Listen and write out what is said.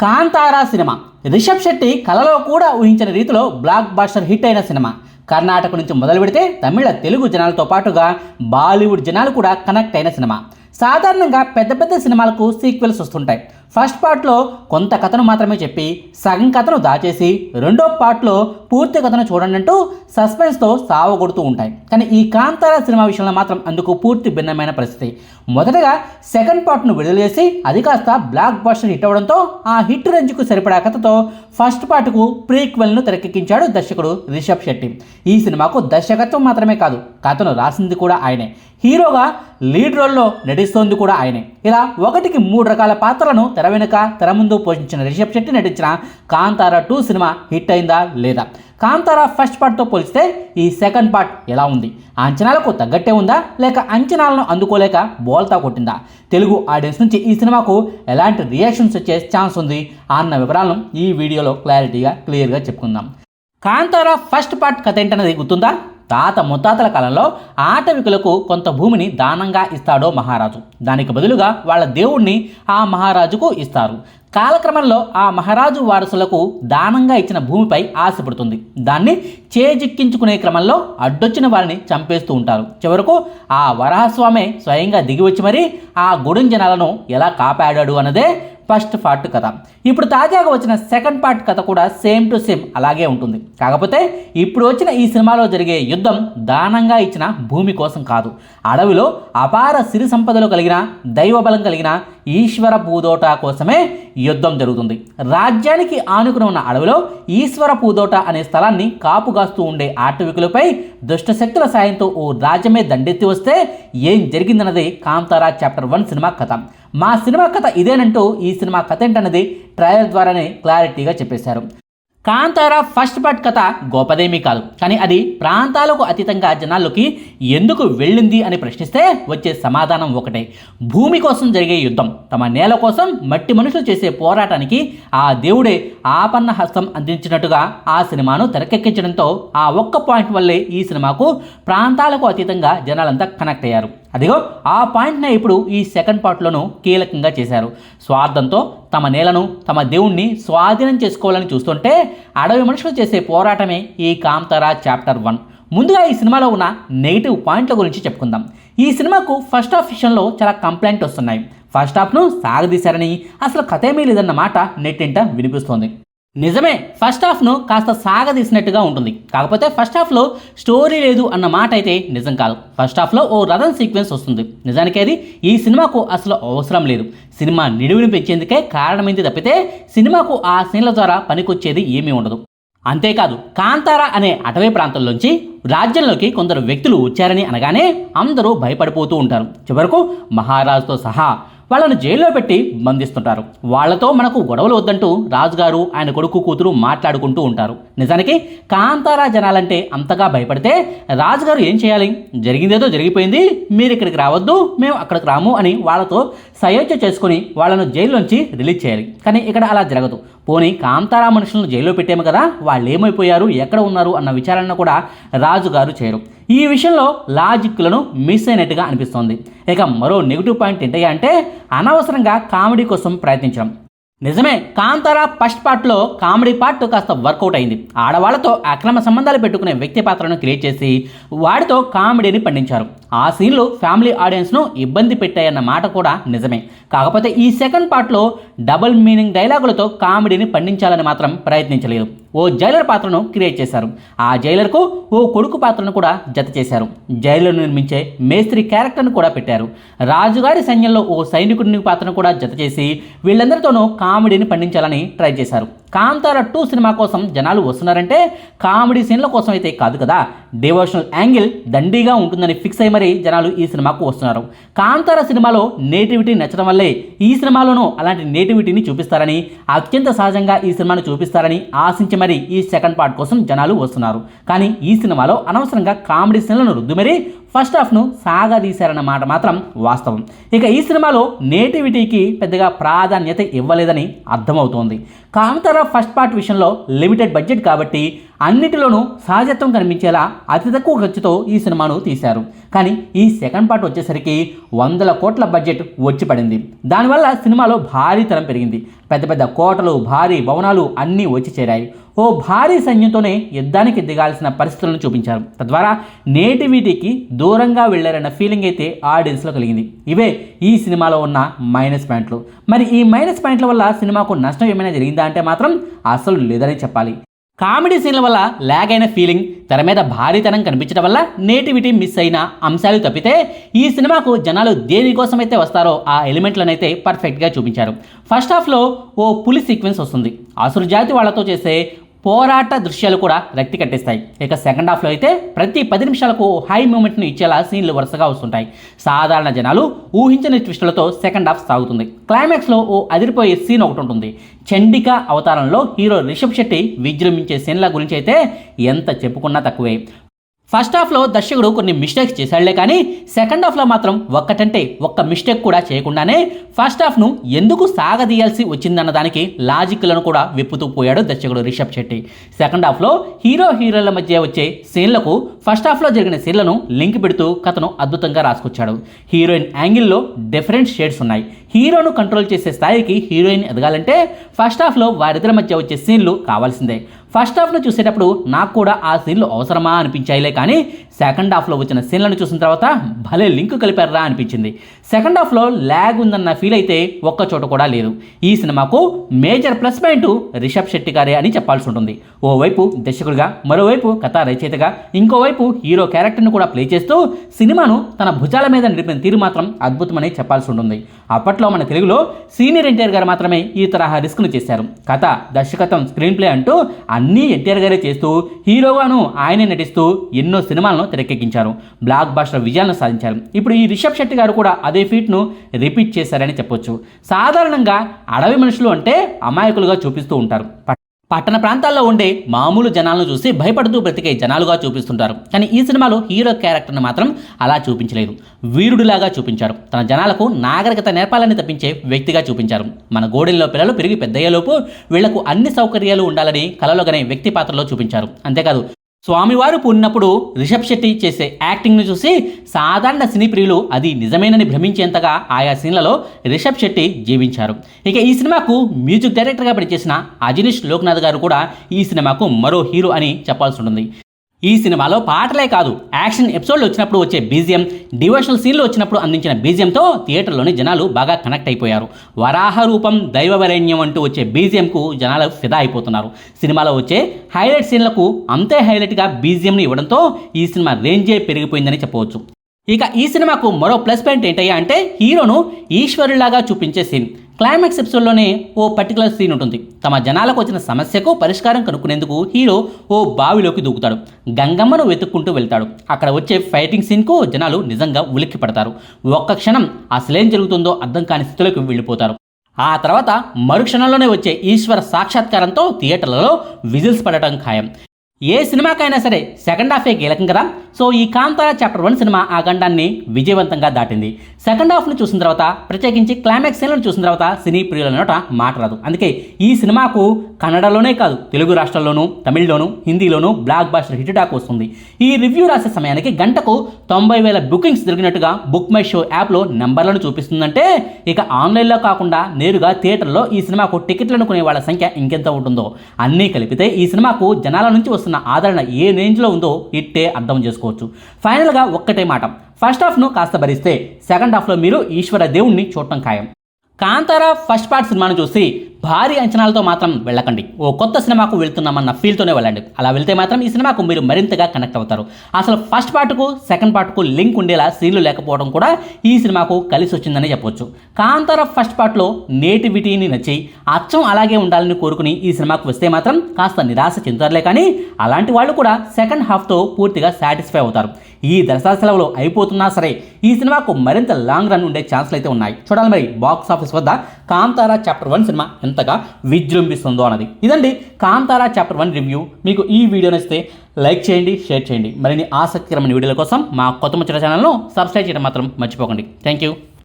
Kantara cinema. Rishabh Shetty కలలో కూడా ఊహించిన రీతిలో బ్లాక్ బాస్టర్ హిట్ అయిన సినిమా. కర్ణాటక నుంచి మొదలు పెడితే తమిళ తెలుగు జనాలతో పాటుగా బాలీవుడ్ జనాలు కూడా కనెక్ట్ అయిన సినిమా. సాధారణంగా పెద్ద పెద్ద సినిమాలకు సీక్వెల్స్ వస్తుంటాయి. ఫస్ట్ పార్ట్లో కొంత కథను మాత్రమే చెప్పి సగం కథను దాచేసి రెండో పార్ట్లో పూర్తి కథను చూడండి అంటూ సస్పెన్స్తో సావగొడుతూ ఉంటాయి. కానీ ఈ కాంతార సినిమా విషయంలో మాత్రం అందుకు పూర్తి భిన్నమైన పరిస్థితి. మొదటగా సెకండ్ పార్ట్ను విడుదల చేసి అది కాస్త బ్లాక్ బస్టర్ హిట్ అవ్వడంతో ఆ హిట్ రేంజ్కు సరిపడా కథతో ఫస్ట్ పార్ట్కు ప్రీక్వెల్ను తెరకెక్కించాడు దర్శకుడు రిషబ్ శెట్టి. ఈ సినిమాకు దర్శకత్వం మాత్రమే కాదు కథను రాసింది కూడా ఆయనే. హీరోగా లీడ్ రోల్లో నటిస్తోంది కూడా ఆయనే. ఇలా ఒకటికి మూడు రకాల పాత్రలను తెర వెనుక తెర ముందు పోషించిన రిషబ్ శెట్టి నటించిన కాంతారా టూ సినిమా హిట్ అయిందా లేదా? కాంతారా ఫస్ట్ పార్ట్తో పోలిస్తే ఈ సెకండ్ పార్ట్ ఎలా ఉంది? అంచనాలకు తగ్గట్టే ఉందా? లేక అంచనాలను అందుకోలేక బోల్తా కొట్టిందా? తెలుగు ఆడియన్స్ నుంచి ఈ సినిమాకు ఎలాంటి రియాక్షన్స్ వచ్చే ఛాన్స్ ఉంది అన్న వివరాలను ఈ వీడియోలో క్లారిటీగా క్లియర్గా చెప్పుకుందాం. కాంతారా ఫస్ట్ పార్ట్ కథ ఏంటన్నది గుర్తుందా? తాత ముత్తాతల కాలంలో ఆటవికులకు కొంత భూమిని దానంగా ఇస్తాడో మహారాజు. దానికి బదులుగా వాళ్ళ దేవుణ్ణి ఆ మహారాజుకు ఇస్తారు. కాలక్రమంలో ఆ మహారాజు వారసులకు దానంగా ఇచ్చిన భూమిపై ఆశపడుతుంది దాన్ని చేజిక్కించుకునే క్రమంలో అడ్డొచ్చిన వారిని చంపేస్తూ ఉంటారు. చివరకు ఆ వరాహస్వామే స్వయంగా దిగి వచ్చి మరీ ఆ గుడం జనాలను ఎలా కాపాడాడు అన్నదే ఫస్ట్ పార్ట్ కథ. ఇప్పుడు తాజాగా వచ్చిన సెకండ్ పార్ట్ కథ కూడా సేమ్ టు సేమ్ అలాగే ఉంటుంది. కాకపోతే ఇప్పుడు వచ్చిన ఈ సినిమాలో జరిగే యుద్ధం దానంగా ఇచ్చిన భూమి కోసం కాదు. అడవిలో అపార సిరి సంపదలు కలిగిన దైవబలం కలిగిన ఈశ్వర పూదోట కోసమే యుద్ధం జరుగుతుంది. రాజ్యానికి ఆనుకుని ఉన్న అడవిలో ఈశ్వర పూదోట అనే స్థలాన్ని కాపుగాస్తూ ఉండే ఆటవికులపై దుష్టశక్తుల సాయంతో ఓ రాజ్యమే దండెత్తి వస్తే ఏం జరిగిందన్నది కాంతారా చాప్టర్ వన్ సినిమా కథ. మా సినిమా కథ ఇదేనంటూ ఈ సినిమా కథ ఏంటన్నది ట్రైలర్ ద్వారానే క్లారిటీగా చెప్పేశారు. కాంతారా ఫస్ట్ పార్ట్ కథ గొప్పదేమీ కాదు. కానీ అది ప్రాంతాలకు అతీతంగా జనాల్లోకి ఎందుకు వెళ్ళింది అని ప్రశ్నిస్తే వచ్చే సమాధానం ఒకటే. భూమి కోసం జరిగే యుద్ధం తమ నేల కోసం మట్టి మనుషులు చేసే పోరాటానికి ఆ దేవుడే ఆపన్న హస్తం అందించినట్టుగా ఆ సినిమాను తెరకెక్కించడంతో ఆ ఒక్క పాయింట్ వల్లే ఈ సినిమాకు ప్రాంతాలకు అతీతంగా జనాలంతా కనెక్ట్ అయ్యారు. అదిగో ఆ పాయింట్నే ఇప్పుడు ఈ సెకండ్ పార్ట్లోనూ కీలకంగా చేశారు. స్వార్థంతో తమ నేలను తమ దేవుణ్ణి స్వాధీనం చేసుకోవాలని చూస్తుంటే అడవి మనుషులు చేసే పోరాటమే ఈ కాంతారా చాప్టర్ వన్ ముందుగా ఈ సినిమాలో ఉన్న నెగిటివ్ పాయింట్ల గురించి చెప్పుకుందాం. ఈ సినిమాకు ఫస్ట్ హాఫ్ విషయంలో చాలా కంప్లైంట్ వస్తున్నాయి. ఫస్ట్ హాఫ్ను సాగదీశారని అసలు కథేమీ లేదన్న మాట నెట్టింట వినిపిస్తోంది. నిజమే ఫస్ట్ హాఫ్ను కాస్త సాగదీసినట్టుగా ఉంటుంది. కాకపోతే ఫస్ట్ హాఫ్లో స్టోరీ లేదు అన్న మాట అయితే నిజం కాదు. ఫస్ట్ హాఫ్లో ఓ రథన్ సీక్వెన్స్ వస్తుంది. నిజానికి అది ఈ సినిమాకు అసలు అవసరం లేదు. సినిమా నిడివిని పెంచేందుకే కారణమైంది తప్పితే సినిమాకు ఆ సీన్ల ద్వారా పనికొచ్చేది ఏమీ ఉండదు. అంతేకాదు కాంతారా అనే అటవీ ప్రాంతంలోంచి రాజ్యంలోకి కొందరు వ్యక్తులు వచ్చారని అనగానే అందరూ భయపడిపోతూ ఉంటారు. చివరకు మహారాజుతో సహా వాళ్ళను జైల్లో పెట్టి బంధిస్తుంటారు. వాళ్ళతో మనకు గొడవలు వద్దంటూ రాజుగారు ఆయన కొడుకు కూతురు మాట్లాడుకుంటూ ఉంటారు. నిజానికి కాంతారా జనాలంటే అంతగా భయపడితే రాజుగారు ఏం చేయాలి? జరిగిందేదో జరిగిపోయింది మీరు ఇక్కడికి రావద్దు మేము అక్కడికి రాము అని వాళ్ళతో సయోధ్య చేసుకుని వాళ్ళను జైల్లోంచి రిలీజ్ చేయాలి. కానీ ఇక్కడ అలా జరగదు. పోనీ కాంతారా మనుషులను జైల్లో పెట్టాము కదా వాళ్ళు ఏమైపోయారు ఎక్కడ ఉన్నారు అన్న విచారణ కూడా రాజుగారు చేయరు. ఈ విషయంలో లాజిక్లను మిస్ అయినట్టుగా అనిపిస్తోంది. ఇక మరో నెగిటివ్ పాయింట్ ఏంటంటే అంటే అనవసరంగా కామెడీ కోసం ప్రయత్నించడం. నిజమే కాంతారా ఫస్ట్ పార్ట్లో కామెడీ పార్ట్ కాస్త వర్కౌట్ అయింది. ఆడవాళ్ళతో అక్రమ సంబంధాలు పెట్టుకునే వ్యక్తి పాత్రను క్రియేట్ చేసి వాడితో కామెడీని పండించారు. ఆ సీన్లు ఫ్యామిలీ ఆడియన్స్ను ఇబ్బంది పెట్టాయన్న మాట కూడా నిజమే. కాకపోతే ఈ సెకండ్ పార్ట్లో డబుల్ మీనింగ్ డైలాగులతో కామెడీని పండించాలని మాత్రం ప్రయత్నించలేదు. ఓ జైలర్ పాత్రను క్రియేట్ చేశారు. ఆ జైలర్కు ఓ కొడుకు పాత్రను కూడా జత చేశారు. జైలును నిర్మించే మేస్త్రి క్యారెక్టర్ను కూడా పెట్టారు. రాజుగారి సైన్యంలో ఓ సైనికుడిని పాత్రను కూడా జత చేసి వీళ్ళందరితోనూ కామెడీని పండించాలని ట్రై చేశారు. కాంతార టూ సినిమా కోసం జనాలు వస్తున్నారంటే కామెడీ సీన్ల కోసం అయితే కాదు కదా. డివోషనల్ యాంగిల్ దండిగా ఉంటుందని ఫిక్స్ అయి మరీ జనాలు ఈ సినిమాకు వస్తున్నారు. కాంతార సినిమాలో నేటివిటీ నచ్చడం వల్లే ఈ సినిమాలోనూ అలాంటి నేటివిటీని చూపిస్తారని అత్యంత సహజంగా ఈ సినిమాను చూపిస్తారని ఆశించి మరీ ఈ సెకండ్ పార్ట్ కోసం జనాలు వస్తున్నారు. కానీ ఈ సినిమాలో అనవసరంగా కామెడీ సీన్లను రుద్దుమరీ ఫస్ట్ హాఫ్ను సాగదీశారన్న మాట మాత్రం వాస్తవం. ఇక ఈ సినిమాలో నేటివిటీకి పెద్దగా ప్రాధాన్యత ఇవ్వలేదని అర్థమవుతోంది. కాంతారా ఫస్ట్ పార్ట్ విషయంలో లిమిటెడ్ బడ్జెట్ కాబట్టి అన్నిటిలోనూ సహజత్వం కనిపించేలా అతి తక్కువ ఖర్చుతో ఈ సినిమాను తీశారు. కానీ ఈ సెకండ్ పార్ట్ వచ్చేసరికి వందల కోట్ల బడ్జెట్ వచ్చి పడింది. దానివల్ల సినిమాలో భారీతనం పెరిగింది. పెద్ద పెద్ద కోటలు భారీ భవనాలు అన్నీ వచ్చి చేరాయి. ఓ భారీ సైన్యంతోనే యుద్ధానికి దిగాల్సిన పరిస్థితులను చూపించారు. తద్వారా నేటివిటీకి దూరంగా వెళ్ళారన్న ఫీలింగ్ అయితే ఆడియన్స్లో కలిగింది. ఇవే ఈ సినిమాలో ఉన్న మైనస్ పాయింట్లు. మరి ఈ మైనస్ పాయింట్ల వల్ల సినిమాకు నష్టం ఏమైనా జరిగిందా అంటే మాత్రం అసలు లేదని చెప్పాలి. కామెడీ సీన్ల వల్ల ల్యాగ్ అయిన ఫీలింగ్ తెర మీద భారీతనం కనిపించడం వల్ల నేటివిటీ మిస్ అయిన అంశాలు తప్పితే ఈ సినిమాకు జనాలు దేనికోసమైతే వస్తారో ఆ ఎలిమెంట్లనైతే పర్ఫెక్ట్గా చూపించారు. ఫస్ట్ హాఫ్లో ఓ పులి సీక్వెన్స్ వస్తుంది. అసురు జాతి వాళ్ళతో చేసే పోరాట దృశ్యాలు కూడా రక్తి కట్టిస్తాయి. ఇక సెకండ్ హాఫ్లో అయితే ప్రతి పది నిమిషాలకు హై మూమెంట్ను ఇచ్చేలా సీన్లు వరుసగా వస్తుంటాయి. సాధారణ జనాలు ఊహించని ట్విస్టులతో సెకండ్ హాఫ్ సాగుతుంది. క్లైమాక్స్లో ఓ అదిరిపోయే సీన్ ఒకటి ఉంటుంది. చండిక అవతారంలో హీరో రిషబ్ శెట్టి విజృంభించే సీన్ల గురించి అయితే ఎంత చెప్పుకున్నా తక్కువే. ఫస్ట్ హాఫ్లో దర్శకుడు కొన్ని మిస్టేక్స్ చేశాడులే కానీ సెకండ్ హాఫ్లో మాత్రం ఒక్కటంటే ఒక్క మిస్టేక్ కూడా చేయకుండానే ఫస్ట్ హాఫ్ను ఎందుకు సాగదీయాల్సి వచ్చిందన్న దానికి లాజిక్లను కూడా విప్పుతూ పోయాడు దర్శకుడు రిషబ్ శెట్టి. సెకండ్ హాఫ్లో హీరో హీరోల మధ్య వచ్చే సీన్లకు ఫస్ట్ హాఫ్లో జరిగిన సీన్లను లింక్ పెడుతూ కథను అద్భుతంగా రాసుకొచ్చాడు. హీరోయిన్ యాంగిల్లో డిఫరెంట్ షేడ్స్ ఉన్నాయి. హీరోను కంట్రోల్ చేసే స్థాయికి హీరోయిన్ ఎదగాలంటే ఫస్ట్ హాఫ్లో వారిద్దరి మధ్య వచ్చే సీన్లు కావాల్సిందే. ఫస్ట్ హాఫ్ను చూసేటప్పుడు నాకు కూడా ఆ సీన్లు అవసరమా అనిపించాయిలే కానీ సెకండ్ హాఫ్లో వచ్చిన సీన్లను చూసిన తర్వాత భలే లింక్ కలిపారా అనిపించింది. సెకండ్ హాఫ్లో ల్యాగ్ ఉందన్న ఫీల్ అయితే ఒక్క చోట కూడా లేదు. ఈ సినిమాకు major plus point Rishab Shetty గారే అని చెప్పాల్సి ఉంటుంది. ఓవైపు దర్శకుడిగా మరోవైపు కథా రచయితగా ఇంకోవైపు హీరో క్యారెక్టర్ను కూడా ప్లే చేస్తూ సినిమాను తన భుజాల మీద నడిపిన తీరు మాత్రం అద్భుతమని చెప్పాల్సి ఉంటుంది. అప్పట్లో మన తెలుగులో సీనియర్ ఎన్టీఆర్ గారు మాత్రమే ఈ తరహా రిస్క్ను చేశారు. కథ దర్శకత్వం స్క్రీన్ ప్లే అంటూ అన్నీ ఎన్టీఆర్ గారే చేస్తూ హీరోగాను ఆయనే నటిస్తూ ఎన్నో సినిమాలను తెరకెక్కించారు. బ్లాక్ బాస్టర్ విజయాలను సాధించారు. ఇప్పుడు ఈ రిషబ్ శెట్టి గారు కూడా అదే ఫీట్ను రిపీట్ చేశారని చెప్పొచ్చు. సాధారణంగా అడవి మనుషులు అంటే అమాయకులుగా చూపిస్తూ ఉంటారు. పట్టణ ప్రాంతాల్లో ఉండే మామూలు జనాలను చూసి భయపడుతూ బ్రతికే జనాలుగా చూపిస్తుంటారు. కానీ ఈ సినిమాలో హీరో క్యారెక్టర్ని మాత్రం అలా చూపించలేదు. వీరుడిలాగా చూపించారు. తన జనాలకు నాగరికత నేర్పాలని తప్పించే వ్యక్తిగా చూపించారు. మన గోడెల్లో పిల్లలు పెరిగి పెద్దయ్యేలోపు వీళ్ళకు అన్ని సౌకర్యాలు ఉండాలని కలలోగనే వ్యక్తి పాత్రలో చూపించారు. అంతేకాదు స్వామివారు పూనినప్పుడు రిషబ్ శెట్టి చేసే యాక్టింగ్ను చూసి సాధారణ సినీ ప్రియులు అది నిజమేనని భ్రమించేంతగా ఆయా సీన్లలో రిషబ్ శెట్టి జీవించారు. ఇక ఈ సినిమాకు మ్యూజిక్ డైరెక్టర్గా పనిచేసిన అజనీష్ లోక్నాథ్ గారు కూడా ఈ సినిమాకు మరో హీరో అని చెప్పాల్సి ఉంటుంది. ఈ సినిమాలో పాటలే కాదు యాక్షన్ ఎపిసోడ్లు వచ్చినప్పుడు వచ్చే బీజిఎం డివోషనల్ సీన్లు వచ్చినప్పుడు అందించిన బీజిఎంతో థియేటర్లోని జనాలు బాగా కనెక్ట్ అయిపోయారు. వరాహ రూపం దైవవరేణ్యం అంటూ వచ్చే బీజిఎంకు జనాలు ఫిదా అయిపోతున్నారు. సినిమాలో వచ్చే హైలైట్ సీన్లకు అంతే హైలైట్గా బీజిఎంని ఇవ్వడంతో ఈ సినిమా రేంజే పెరిగిపోయిందని చెప్పవచ్చు. ఇక ఈ సినిమాకు మరో ప్లస్ పాయింట్ ఏంటయ్యా అంటే హీరోను ఈశ్వరులాగా చూపించే సీన్. క్లైమాక్స్ ఎపిసోడ్లోనే ఓ పర్టికులర్ సీన్ ఉంటుంది. తమ జనాలకు వచ్చిన సమస్యకు పరిష్కారం కనుక్కునేందుకు హీరో ఓ బావిలోకి దూకుతాడు. గంగమ్మను వెతుక్కుంటూ వెళ్తాడు. అక్కడ వచ్చే ఫైటింగ్ సీన్కు జనాలు నిజంగా ఉలిక్కి పడతారు. ఒక్క క్షణం అసలేం జరుగుతుందో అర్థం కాని స్థితిలోకి వెళ్ళిపోతారు. ఆ తర్వాత మరుక్షణంలోనే వచ్చే ఈశ్వర సాక్షాత్కారంతో థియేటర్లలో విజిల్స్ పడటం ఖాయం. ఏ సినిమాకైనా సరే సెకండ్ హాఫే కీలకం కదా? సో ఈ కాంతార చాప్టర్ వన్ సినిమా ఆ గండాన్ని విజయవంతంగా దాటింది. సెకండ్ హాఫ్ను చూసిన తర్వాత ప్రత్యేకించి క్లైమాక్స్ సీన్లను చూసిన తర్వాత సినీ ప్రియుల నోట మాట్లాడదు అందుకే ఈ సినిమాకు కన్నడలోనే కాదు తెలుగు రాష్ట్రాల్లోనూ తమిళ్ళోనూ హిందీలోనూ బ్లాక్ బాస్టర్ హిట్ టాక్ వస్తుంది. ఈ రివ్యూ రాసే సమయానికి గంటకు తొంభై వేల బుకింగ్స్ జరిగినట్టుగా బుక్ మై షో యాప్లో నెంబర్లను చూపిస్తుందంటే ఇక ఆన్లైన్లో కాకుండా నేరుగా థియేటర్లో ఈ సినిమాకు టికెట్లను కొనే వాళ్ళ సంఖ్య ఇంకెంత ఉంటుందో. అన్నీ కలిపితే ఈ సినిమాకు జనాల నుంచి వస్తున్న ఆదరణ ఏ రేంజ్లో ఉందో ఇట్టే అర్థం చేసుకోవచ్చు. ఫైనల్గా ఒక్కటే మాట. ఫస్ట్ హాఫ్ను కాస్త భరిస్తే సెకండ్ హాఫ్లో మీరు ఈశ్వర దేవుణ్ణి చూడటం ఖాయం. కాంతారా ఫస్ట్ పార్ట్ సినిమాను చూసి భారీ అంచనాలతో మాత్రం వెళ్ళకండి. ఓ కొత్త సినిమాకు వెళ్తున్నామన్న ఫీల్తోనే వెళ్ళండి. అలా వెళ్తే మాత్రం ఈ సినిమాకు మీరు మరింతగా కనెక్ట్ అవుతారు. అసలు ఫస్ట్ పార్ట్కు సెకండ్ పార్ట్కు లింక్ ఉండేలా సీన్లు లేకపోవడం కూడా ఈ సినిమాకు కలిసి వచ్చిందని చెప్పొచ్చు. కాంతారా ఫస్ట్ పార్ట్లో నేటివిటీని నచ్చి అచ్చం అలాగే ఉండాలని కోరుకుని ఈ సినిమాకు వస్తే మాత్రం కాస్త నిరాశ చెందుతారులే కానీ అలాంటి వాళ్ళు కూడా సెకండ్ హాఫ్తో పూర్తిగా సాటిస్ఫై అవుతారు. ఈ దసరా సెలవులో అయిపోతున్నా సరే ఈ సినిమాకు మరింత లాంగ్ రన్ ఉండే ఛాన్స్లు అయితే ఉన్నాయి. చూడాలి మరి బాక్స్ ఆఫీస్ వద్ద కాంతారా చాప్టర్ వన్ సినిమా ఎంతగా విజృంభిస్తుందో అన్నది. ఇదండి కాంతారా చాప్టర్ వన్ రివ్యూ మీకు ఈ వీడియో నచ్చితే లైక్ చేయండి షేర్ చేయండి. మరిన్ని ఆసక్తికరమైన వీడియోల కోసం మా కొత్త ముచ్చట ఛానల్ను సబ్స్క్రైబ్ చేయడం మాత్రం మర్చిపోకండి. Thank you